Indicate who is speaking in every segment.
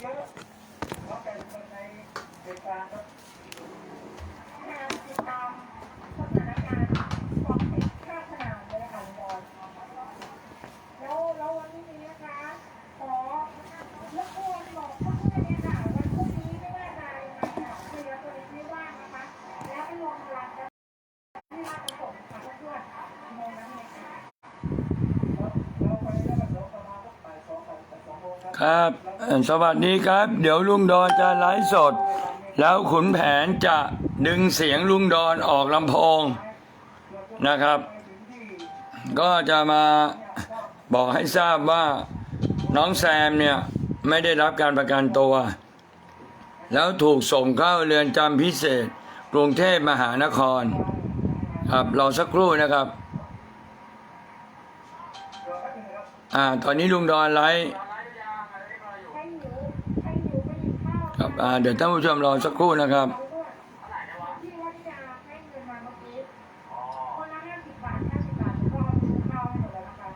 Speaker 1: ความผิดข้างสนามเลยค่ะลุงบอลแล้วแล้ววันนี้นะคะขอรบ สงค์ค่ะเพื่อนๆโมงนั้นเลยค่ะ
Speaker 2: ครับเอ่อสวัสดีครับ เดี๋ยวลุงดอนจะไลฟ์สด แล้วขุนแผนจะดึงเสียงลุงดอนออกลำโพงนะครับ ก็จะมาบอกให้ทราบว่าน้องแซมเนี่ย ไม่ได้รับการประกันตัว แล้วถูกส่งเข้าเรือนจำพิเศษ กรุงเทพมหานคร ครับรอสักครู่นะครับ อ่า ตอนนี้ลุงดอนไลฟ์
Speaker 1: ให้หนูให้หนูไปหยิบข้าว
Speaker 2: ครับอ่า เดี๋ยวท่านผู้ชมรอสักครู่นะครับ
Speaker 1: ที่วัดยาให้เงินมาเมื่อกี้คนละห้าสิบบาทห้าสิบบาทก็เอาซื้อข้าวให้หมดแล้วนะคะ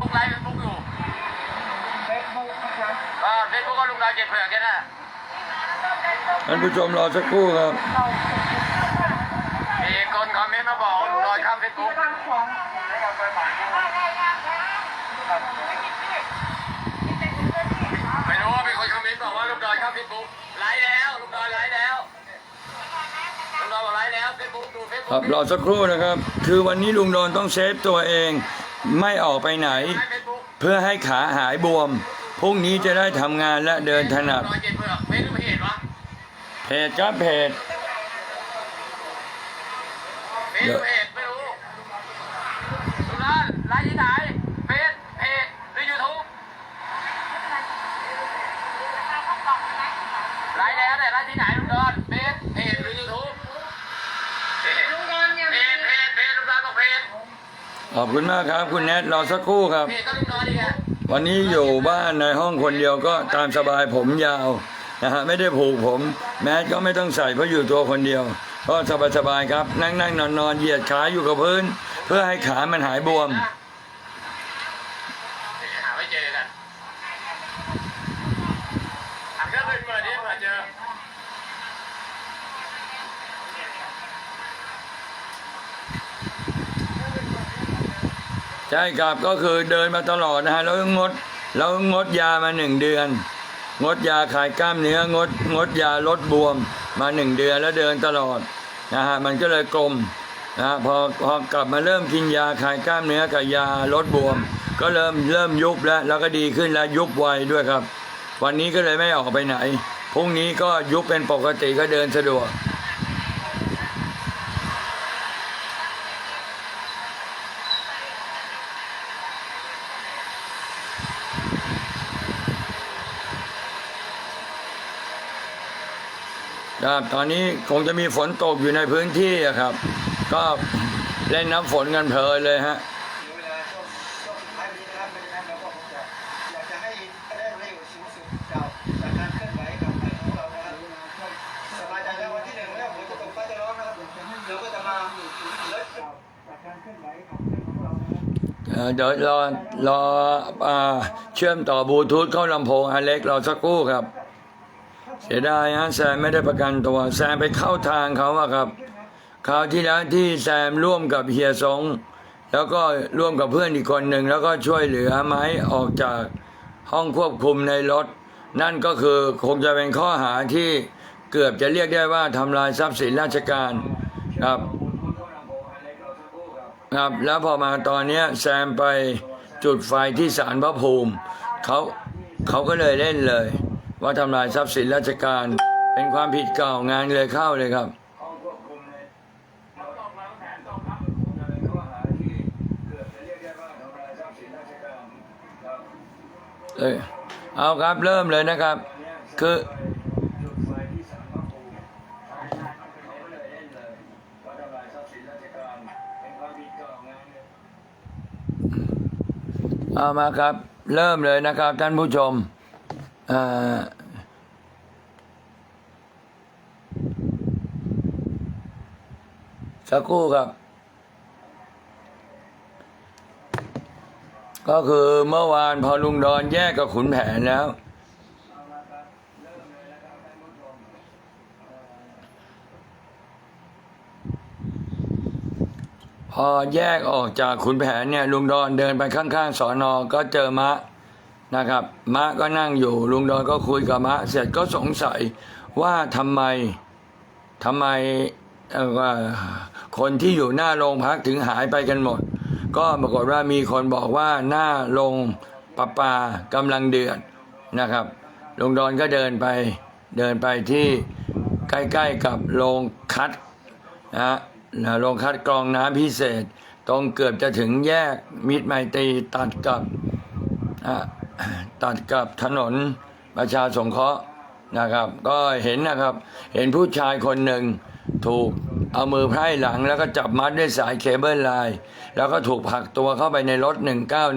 Speaker 3: ลุงไลฟ์เฟซบุ๊กอยู่อ่าเฟซบุ๊กก็ลุงดาวเจ็ดเผือกแค่นั้น
Speaker 2: ท่านผู้ชมรอสักครู่ครับ
Speaker 3: มีคนคอ มเมนต์มาบอกว่าลุงดอยข้ามเฟซบุ๊กไม่รู้ว่ามีคนคอมเมนต์บอกว่าลุงดอยข้ามเฟซบุ๊กไลฟ์แล้วลุงดอยไลฟ์แล้วลุงดอยบอกไลฟ์แล้วเฟซบุ๊กดูเฟซ
Speaker 2: ค
Speaker 3: บุ๊
Speaker 2: รับ
Speaker 3: ก
Speaker 2: รอสักครู่นะครับ คือวันนี้ลุงโดนต้องเซฟตัวเอง ไม่ออกไปไหน
Speaker 3: ไลฟ์เฟซบุ๊ก
Speaker 2: เพื่อให้ขาหายบวมพรุ่งนี้จะได้ทำงานและเดินถนัด
Speaker 3: ลุงดอยเจ็ดเผือกเฟซหรือเพจวะ
Speaker 2: เพจครับเพจ
Speaker 3: เฟซหรือเพจไม่รู้ลุงดอยไลฟ์ที่ไหนเฟซเพจหรือยูทูบไลฟ์ แล้วแต่ไลฟ์ที่ไหนลุงดอนเฟซเพจหรือยูทูบ
Speaker 1: ลุงดอนยัง
Speaker 3: เพจเพจเพจลุงดอนบอกเพจ
Speaker 2: ขอบคุณมากครับ คุณแนทรอสักครู่ครับ
Speaker 3: เพจก็ลุงดอนอีกอะ
Speaker 2: วันนี้อยู่บ้านในห้องคนเดียวก็ตามสบายผมยาวนะฮะไม่ได้ผูกผม แมสก็ไม่ต้องใส่เพราะอยู่ตัวคนเดียว ก็สบายๆครับ นั่งนั่งนอนนอนๆเหยียดขาอยู่กับพื้น เพื่อให้ขามันหายบวม
Speaker 3: หาไม่เจอกันหาเครื่องมือเปิดดิเผื่อเจอ
Speaker 2: ใช่ครับก็คือเดินมาตลอดนะฮะแล้วงดแล้วงดยามาหนึ่งเดือน งดยาคลายกล้ามเนื้องดงดยาลดบวมมาหนึ่งเดือนแล้วเดินตลอดนะฮะมันก็เลยกลมนะฮะพอพอกลับมาเริ่มกินยาคลายกล้ามเนื้อกับยาลดบวม ก็เริ่มเริ่มยุบแล้วแล้วก็ดีขึ้นแล้วยุบไวด้วยครับ วันนี้ก็เลยไม่ออกไปไหนพรุ่งนี้ก็ยุบเป็นปกติก็เดินสะดวก ครับตอนนี้คงจะมีฝนตกอยู่ในพื้นที่ครับ ก็เล่นน้ำฝนกันเพลินเลยฮะ
Speaker 4: เดี๋ยวรอรอ
Speaker 1: อเชื่
Speaker 2: อมต่อบลูทูธเข้าลำโพงอเล็กรอสักครู่ครับ เสียดายฮะแซมไม่ได้ประกันตัวแซมไปเข้าทางเขาอะครับคราวที่แล้วที่แซมร่วมกับเฮียสงแล้วก็ร่วมกับเพื่อนอีกคนหนึ่งแล้วก็ช่วยเหลือไม้ออกจากห้องควบคุมในรถ นั่นก็คือคงจะเป็นข้อหาที่เกือบจะเรียกได้ว่าทำลายทรัพย์สินราชการครับครับแล้วพอมาตอนนี้แซมไปจุดไฟที่ศาลพระภูมิเขาเขาก็เลยเล่นเลย ว่าทำลายทรัพย์สินราชการ เป็นความผิดเก่างานเลยเข้าเลยครับเอยเอาครับเริ่มเลยนะครับ คือเอามาครับ เริ่มเลยนะครับท่านผู้ชม สักครู่ครับ ก็คือเมื่อวานพอลุงดอนแยกกับขุนแผนแล้ว พอแยกออกจากขุนแผนเนี่ย ลุงดอนเดินไปข้างๆสอนอก็เจอมะ นะครับ มะก็นั่งอยู่ ลุงดอนก็คุยกับมะ เสร็จก็สงสัยว่าทำไมทำไมว่าคนที่อยู่หน้าโรงพักถึงหายไปกันหมด ก็ปรากฏว่ามีคนบอกว่าหน้าโรงประปากำลังเดือดนะครับลุงดอนก็เดินไปเดินไปที่ใกล้ๆกับโรงคัดนะฮะโรงคัดกรองน้ำพิเศษ ตรงเกือบจะถึงแยกมิตรไมตรีตัดกับอะ ตัดกับถนนประชาสงเคราะห์นะครับ ก็เห็นนะครับ เห็นผู้ชายคนหนึ่งถูกเอามือไพร่หลังแล้วก็จับมัดด้วยสายเคเบิลไลน์แล้วก็ถูกผลักตัวเข้าไปในรถ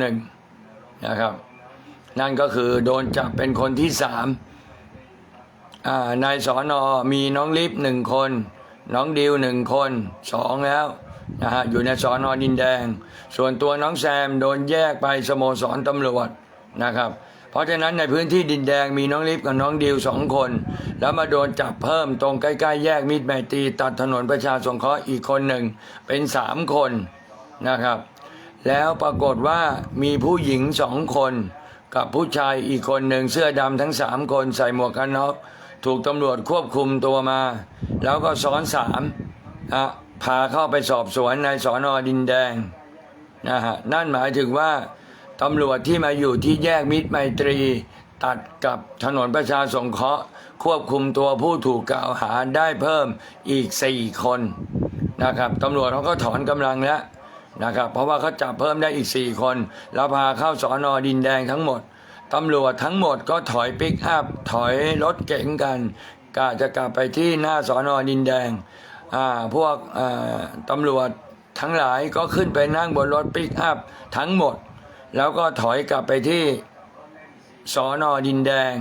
Speaker 2: 191 นะครับ นั่นก็คือโดนจับเป็นคนที่สามนายสอนอมีน้องลิฟหนึ่งคน น้องดิวหนึ่งคนสองแล้วนะฮะอยู่ในสอนอดินแดง ส่วนตัวน้องแซมโดนแยกไปสโมสรตำรวจ นะครับ เพราะฉะนั้นในพื้นที่ดินแดงมีน้องลิฟกับน้องดิวสองคน แล้วมาโดนจับเพิ่มตรงใกล้ๆ แยกมิตรไมตรีตัดถนนประชาสงเคราะห์อีกคนหนึ่งเป็นสามคนนะครับ แล้วปรากฏว่ามีผู้หญิงสองคนกับผู้ชายอีกคนหนึ่งเสื้อดำทั้งสามคนใส่หมวกกันน็อกถูกตำรวจควบคุมตัวมา แล้วก็ซ้อนสามนะพาเข้าไปสอบสวนในสอนอดินแดงนะฮะนั่นหมายถึงว่า ตำรวจที่มาอยู่ที่แยกมิตรไมตรี ตัดกับถนนประชาสงเคราะห์ ควบคุมตัวผู้ถูกกล่าวหาได้เพิ่มอีกสี่คนนะครับตำรวจเขาก็ถอนกำลังแล้วนะครับเพราะว่าเขาจับเพิ่มได้อีก 4 คน แล้วพาเข้าสอนอดินแดงทั้งหมดตำรวจทั้งหมดก็ถอยปิกอัพถอยรถเก๋งกันกะจะกลับไปที่หน้าสอนอดินแดงอ่าพวกอ่าตำรวจทั้งหลายก็ขึ้นไปนั่งบนรถปิกอัพทั้งหมด แล้วก็ถอยกลับไปที่สอนอดินแดง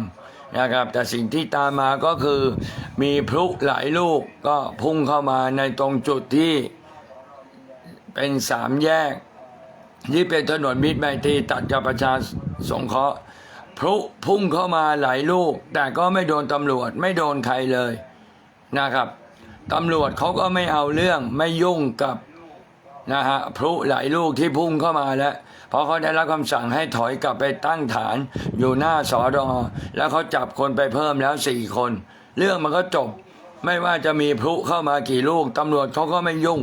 Speaker 2: นะครับ แต่สิ่งที่ตามมาก็คือมีพลุหลายลูกก็พุ่งเข้ามาในตรงจุดที่เป็นสามแยก ที่เป็นถนนมิตรไมตรีตัดกับประชาสงเคราะห์พลุพุ่งเข้ามาหลายลูก แต่ก็ไม่โดนตำรวจไม่โดนใครเลยนะครับตำรวจเขาก็ไม่เอาเรื่องไม่ยุ่งกับนะฮะพลุหลายลูกที่พุ่งเข้ามาแล้ว เพราะเขาได้รับคำสั่งให้ถอยกลับไปตั้งฐานอยู่หน้าสอดอแล้วเขาจับคนไปเพิ่มแล้วสี่คน เรื่องมันก็จบ ไม่ว่าจะมีพลุเข้ามากี่ลูกตำรวจเขาก็ไม่ยุ่ง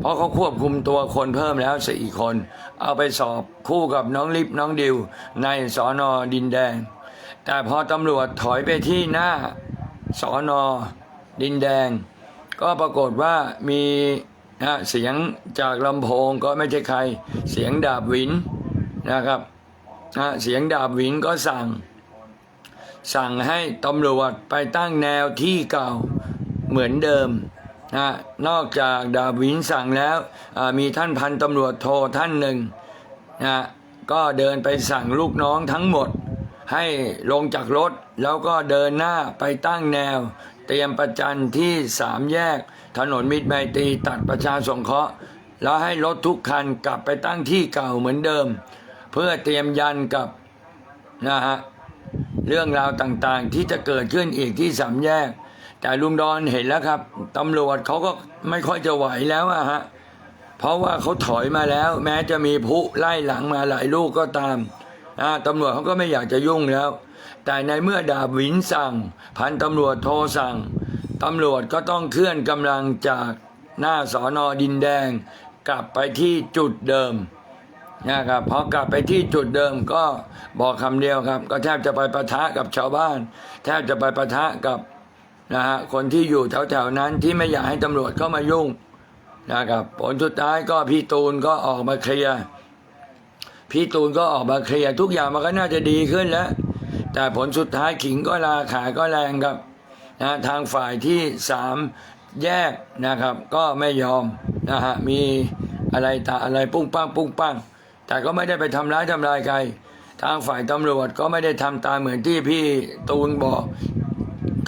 Speaker 2: เพราะเขาควบคุมตัวคนเพิ่มแล้วสี่คน เอาไปสอบคู่กับน้องลิฟน้องดิว ในสอนอดินแดง แต่พอตำรวจถอยไปที่หน้าสอนอดินแดง ก็ปรากฏว่ามี นะเสียงจากลำโพงก็ไม่ใช่ใคร เสียงดาบวินนะครับนะเสียงดาบวินก็สั่ง สั่งให้ตำรวจไปตั้งแนวที่เก่าเหมือนเดิมนะนอกจากดาบวินสั่งแล้วมีท่านพันตำรวจโทท่านหนึ่งนะก็เดินไปสั่งลูกน้องทั้งหมด ให้ลงจากรถแล้วก็เดินหน้าไปตั้งแนว เตรียมประจันที่สามแยก ถนนมิตรไมตรีตัดประชาสงเคราะห์ แล้วให้รถทุกคันกลับไปตั้งที่เก่าเหมือนเดิม เพื่อเตรียมยันกับนะฮะเรื่องราวต่างๆ ที่จะเกิดขึ้นอีกที่สามแยก แต่ลุงดอนเห็นแล้วครับตำรวจเขาก็ไม่ค่อยจะไหวแล้วอะฮะเพราะว่าเขาถอยมาแล้ว แม้จะมีผู้ไล่หลังมาหลายลูกก็ตามตำรวจเขาก็ไม่อยากจะยุ่งแล้ว แต่ในเมื่อดาบวินสั่ง พันตำรวจโทรสั่ง ตำรวจก็ต้องเคลื่อนกำลังจากหน้าสอนอดินแดง กลับไปที่จุดเดิมนะครับพอกลับไปที่จุดเดิมก็บอกคำเดียวครับ ก็แทบจะไปประทะกับชาวบ้าน แทบจะไปประทะกับนะฮะคนที่อยู่แถวๆนั้นที่ไม่อยากให้ตำรวจเข้ามายุ่งนะครับผลสุดท้ายก็พี่ตูนก็ออกมาเคลียร์พี่ตูนก็ออกมาเคลียร์ทุกอย่างมันก็น่าจะดีขึ้นแล้ว แต่ผลสุดท้ายขิงก็ลาขาก็แรงครับนะทางฝ่ายที่สามแยกนะครับ ก็ไม่ยอมนะฮะมีอะไรตาอะไรปุ้งปังปุ้งปังแต่ก็ไม่ได้ไปทำร้ายทำลายใคร ทางฝ่ายตำรวจก็ไม่ได้ทำตามเหมือนที่พี่ตูนบอก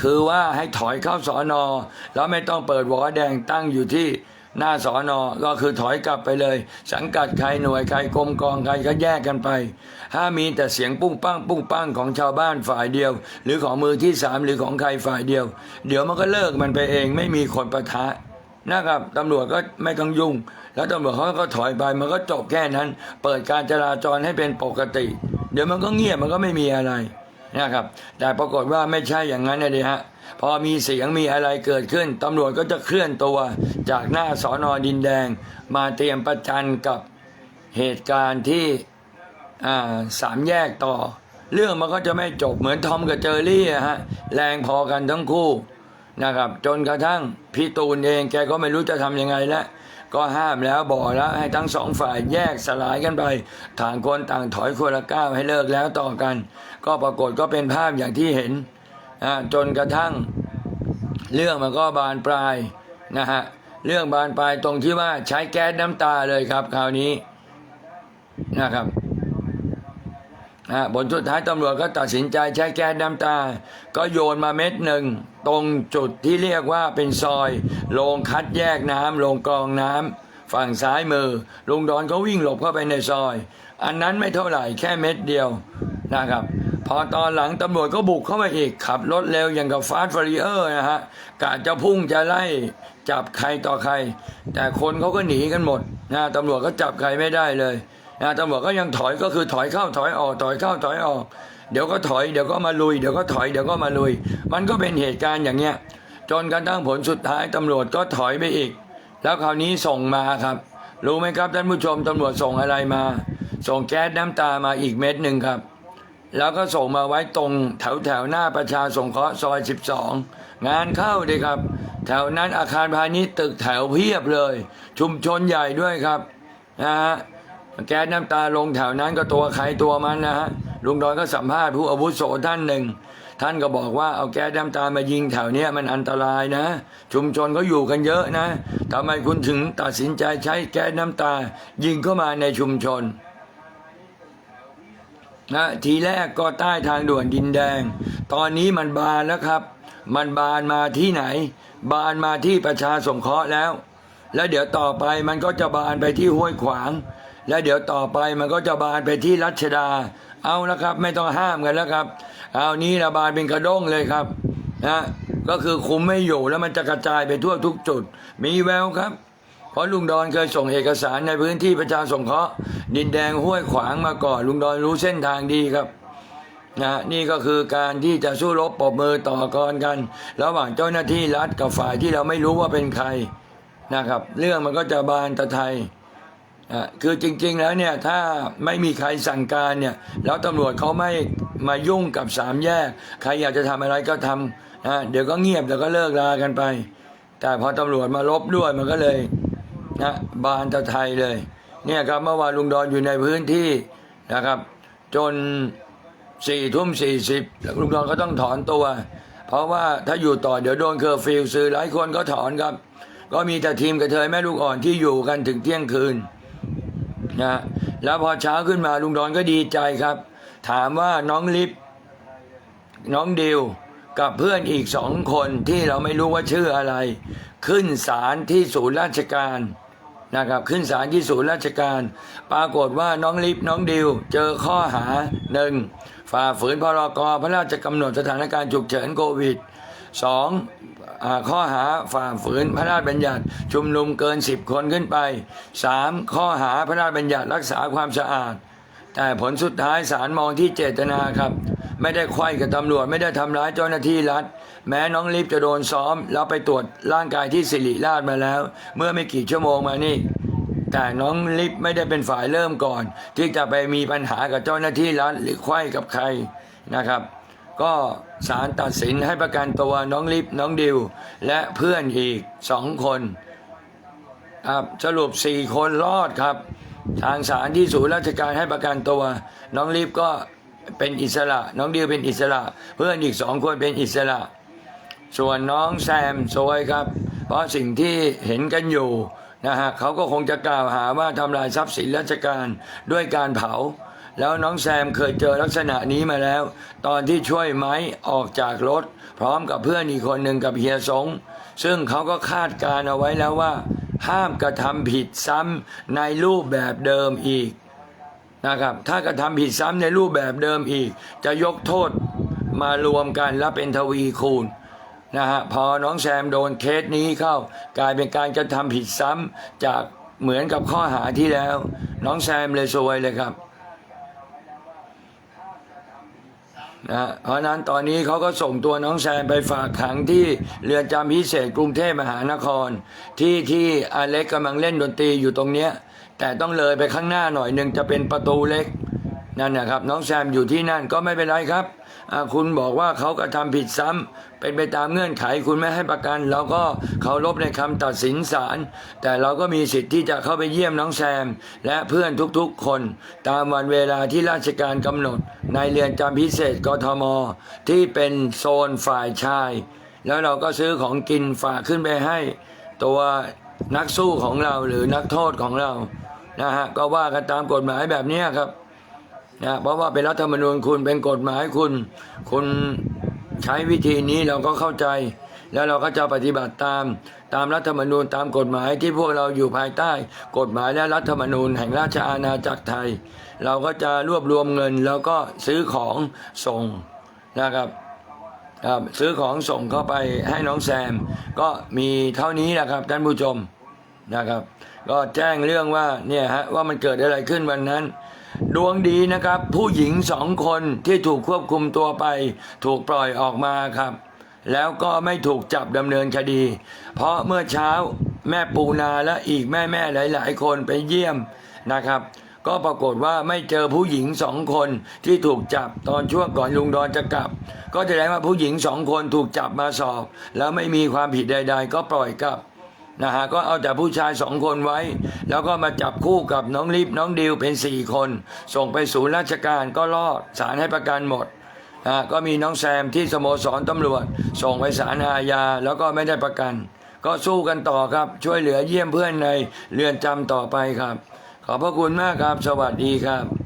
Speaker 2: คือว่าให้ถอยเข้าสอนอแล้วไม่ต้องเปิดวอแดงตั้งอยู่ที่ หน้าสอนอก็คือถอยกลับไปเลย สังกัดใครหน่วยใครกรมกองใครก็แยกกันไปถ้ามีแต่เสียงปุ้งปั้งปุ้งปั้งของชาวบ้านฝ่ายเดียว หรือของมือที่สามหรือของใครฝ่ายเดียว เดี๋ยวมันก็เลิกมันไปเองไม่มีคนประทะนะครับตำรวจก็ไม่ต้องยุ่ง แล้วตำรวจเขาก็ถอยไปมันก็จบแค่นั้น เปิดการจราจรให้เป็นปกติ เดี๋ยวมันก็เงียบมันก็ไม่มีอะไร นะครับ แต่ปรากฏว่าไม่ใช่อย่างนั้นนะดิฮะพอมีเสียงมีอะไรเกิดขึ้นตำรวจก็จะเคลื่อนตัวจากหน้าสอนอดินแดง มาเตรียมประจันกับเหตุการณ์ที่สามแยกต่อ เรื่องมันก็จะไม่จบเหมือนทอมกับเจอรี่ฮะแรงพอกันทั้งคู่นะครับ จนกระทั่งพี่ตูนเองแกก็ไม่รู้จะทำยังไงแล้ว ก็ห้ามแล้วบอกแล้วให้ทั้งสองฝ่ายแยกสลายกันไปต่างคนต่างถอยคนละก้าวให้เลิกแล้วต่อกัน ก็ปรากฏก็เป็นภาพอย่างที่เห็นจนกระทั่ง เรื่องมันก็บานปลายนะฮะเรื่องบานปลายตรงที่ว่าใช้แก๊สน้ำตาเลยครับคราวนี้นะครับ นะผลสุดท้ายตำรวจก็ตัดสินใจใช้แก๊สน้ำตา ก็โยนมาเม็ดหนึ่ง ตรงจุดที่เรียกว่าเป็นซอยโรงคัดแยกน้ำโรงกรองน้ำฝั่งซ้ายมือลุงดอนก็วิ่งหลบเข้าไปในซอย อันนั้นไม่เท่าไหร่แค่เม็ดเดียวนะครับ พอตอนหลังตำรวจก็บุกเข้ามาอีก ขับรถเร็วอย่างกับฟาสต์ฟรีเออร์นะฮะกะจะพุ่งจะไล่จับใครต่อใคร แต่คนเขาก็หนีกันหมดนะตำรวจก็จับใครไม่ได้เลย นะตำรวจก็ยังถอยก็คือถอยเข้าถอยออกถอยเข้าถอยออกเดี๋ยวก็ถอยเดี๋ยวก็มาลุยเดี๋ยวก็ถอยเดี๋ยวก็มาลุย มันก็เป็นเหตุการณ์อย่างเงี้ยจนกระทั่งผลสุดท้ายตำรวจก็ถอยไปอีก แล้วคราวนี้ส่งมาครับ รู้ไหมครับท่านผู้ชมตำรวจส่งอะไรมา ส่งแก๊สน้ำตามาอีกเม็ดหนึ่งครับ แล้วก็ส่งมาไว้ตรงแถวแถวหน้าประชาสงเคราะห์ซอย 12 งานเข้าดีครับ แถวนั้นอาคารพาณิชย์ตึกแถวเพียบเลย ชุมชนใหญ่ด้วยครับนะฮะ แก๊สน้ำตาลงแถวนั้นก็ตัวใครตัวมันนะฮะลุงดอนก็สัมภาษณ์ผู้อาวุโสท่านหนึ่ง ท่านก็บอกว่าเอาแก๊สน้ำตามายิงแถวเนี้ยมันอันตรายนะ ชุมชนก็อยู่กันเยอะนะทำไมคุณถึงตัดสินใจใช้แก๊สน้ำตา ยิงเข้ามาในชุมชนนะทีแรกก็ใต้ทางด่วนดินแดง ตอนนี้มันบานแล้วครับ มันบานมาที่ไหน บานมาที่ประชาสงเคราะห์แล้ว แล้วเดี๋ยวต่อไปมันก็จะบานไปที่ห้วยขวาง แล้วเดี๋ยวต่อไปมันก็จะบานไปที่รัชดา เอาละครับ ไม่ต้องห้ามกันแล้วครับเอานี้ระบานเป็นกระด้งเลยครับนะก็คือคุมไม่อยู่แล้วมันจะกระจายไปทั่วทุกจุด มีแววครับ เพราะลุงดอนเคยส่งเอกสารในพื้นที่ประชาสงเคราะห์ดินแดงห้วยขวางมาก่อนลุงดอนรู้เส้นทางดีครับนะนี่ก็คือการที่จะสู้รบปรบมือต่อกรกัน ระหว่างเจ้าหน้าที่รัฐกับฝ่ายที่เราไม่รู้ว่าเป็นใครนะครับ เรื่องมันก็จะบานตะไทย คือจริงๆแล้วเนี่ยถ้าไม่มีใครสั่งการเนี่ยแล้วตำรวจเขาไม่มายุ่งกับสามแยก ใครอยากจะทำอะไรก็ทำนะเดี๋ยวก็เงียบเดี๋ยวก็เลิกลากันไป แต่พอตำรวจมาลบด้วยมันก็เลยนะบานตะไทยเลยเนี่ยครับเมื่อวานลุงดอนอยู่ในพื้นที่นะครับ จนสี่ทุ่มสี่สิบลุงดอนก็ต้องถอนตัว เพราะว่าถ้าอยู่ต่อเดี๋ยวโดนเคอร์ฟิวซื้อหลายคนก็ถอนครับ ก็มีแต่ทีมกระเทยแม่ลูกอ่อนที่อยู่กันถึงเที่ยงคืน นะแล้วพอเช้าขึ้นมาลุงดอนก็ดีใจครับ ถามว่าน้องลิฟน้องดิวกับเพื่อนอีกสองคนที่เราไม่รู้ว่าชื่ออะไร ขึ้นศาลที่ศูนย์ราชการนะครับขึ้นศาลที่ศูนย์ราชการ ปรากฏว่าน้องลิฟน้องดิว เจอข้อหาหนึ่งฝ่าฝืนพรกพระราชกำหนดสถานการณ์ฉุกเฉินโควิด สองข้อหาฝ่าฝืนพระราชบัญญัติชุมนุมเกิน 10 คนขึ้นไปสามข้อหาพระราชบัญญัติรักษาความสะอาด แต่ผลสุดท้ายศาลมองที่เจตนาครับ ไม่ได้ไขว้กับตำรวจไม่ได้ทำร้ายเจ้าหน้าที่รัฐ แม้น้องลิฟจะโดนซ้อม แล้วไปตรวจร่างกายที่สิริราชมาแล้ว เมื่อไม่กี่ชั่วโมงมานี่แต่น้องลิฟไม่ได้เป็นฝ่ายเริ่มก่อน ที่จะไปมีปัญหากับเจ้าหน้าที่รัฐหรือไขว้กับใครนะครับ ก็ศาลตัดสินให้ประกันตัวน้องลิฟน้องดิว และเพื่อนอีกสองคนครับสรุปสี่คนรอดครับ ทางศาลที่ศูนย์ราชการให้ประกันตัว น้องลิฟก็เป็นอิสระ น้องดิวเป็นอิสระ เพื่อนอีกสองคนเป็นอิสระ ส่วนน้องแซมซวยครับ เพราะสิ่งที่เห็นกันอยู่นะฮะเขาก็คงจะกล่าวหาว่าทำลายทรัพย์สินราชการด้วยการเผา แล้วน้องแซมเคยเจอลักษณะนี้มาแล้ว ตอนที่ช่วยไม้ออกจากรถ พร้อมกับเพื่อนอีกคนหนึ่งกับเฮียสง ซึ่งเขาก็คาดการเอาไว้แล้วว่า ห้ามกระทำผิดซ้ำในรูปแบบเดิมอีกนะครับถ้ากระทำผิดซ้ำในรูปแบบเดิมอีก จะยกโทษมารวมกันแล้วเป็นทวีคูณนะฮะพอน้องแซมโดนเคสนี้เข้ากลายเป็นการกระทำผิดซ้ำจากเหมือนกับข้อหาที่แล้ว น้องแซมเลยซวยเลยครับ นะเพราะนั้นตอนนี้เขาก็ส่งตัวน้องแซมไปฝากขังที่เรือนจำพิเศษกรุงเทพมหานคร ที่ที่อเล็กกำลังเล่นดนตรีอยู่ตรงเนี้ยแต่ต้องเลยไปข้างหน้าหน่อยหนึ่งจะเป็นประตูเล็กนั่นนะครับ น้องแซมอยู่ที่นั่นก็ไม่เป็นไรครับ คุณบอกว่าเขากระทำผิดซ้ำเป็นไปตามเงื่อนไขคุณไม่ให้ประกัน เราก็เคารพในคำตัดสินศาลแต่เราก็มีสิทธิ์ที่จะเข้าไปเยี่ยมน้องแซม และเพื่อนทุกๆคน ตามวันเวลาที่ราชการกำหนด ในเรือนจำพิเศษกทม ที่เป็นโซนฝ่ายชาย แล้วเราก็ซื้อของกินฝากขึ้นไปให้ ตัวนักสู้ของเราหรือนักโทษของเรานะฮะก็ว่ากันตามกฎหมายแบบนี้ครับ นะเพราะว่าเป็นรัฐธรรมนูญคุณเป็นกฎหมายคุณ คุณใช้วิธีนี้เราก็เข้าใจ แล้วเราก็จะปฏิบัติตามตามรัฐธรรมนูญตามกฎหมายที่พวกเราอยู่ภายใต้ กฎหมายและรัฐธรรมนูญแห่งราชอาณาจักรไทย เราก็จะรวบรวมเงินแล้วก็ซื้อของส่งนะครับครับซื้อของส่งเข้าไปให้น้องแซม ก็มีเท่านี้แหละครับท่านผู้ชมนะครับ ก็แจ้งเรื่องว่าเนี่ยฮะว่ามันเกิดอะไรขึ้นวันนั้น ดวงดีนะครับ ผู้หญิงสองคนที่ถูกควบคุมตัวไป ถูกปล่อยออกมาครับ แล้วก็ไม่ถูกจับดำเนินคดี เพราะเมื่อเช้าแม่ปูนาและอีกแม่แม่หลาย ๆ คนไปเยี่ยมนะครับ ก็ปรากฏว่าไม่เจอผู้หญิงสองคนที่ถูกจับตอนช่วงก่อนลุงดอนจะกลับ ก็แสดงว่าผู้หญิงสองคนถูกจับมาสอบ แล้วไม่มีความผิดใด ๆ ก็ปล่อยกลับ นะฮะก็เอาแต่ผู้ชายสองคนไว้ แล้วก็มาจับคู่กับน้องลิฟน้องดิวเป็นสี่คน ส่งไปศูนย์ราชการก็รอดศาลให้ประกันหมดนะะก็มีน้องแซมที่สโมสรตำรวจ ส่งไปศาลอาญาแล้วก็ไม่ได้ประกัน ก็สู้กันต่อครับช่วยเหลือเยี่ยมเพื่อนในเรือนจำต่อไปครับ ขอบพระคุณมากครับ สวัสดีครับ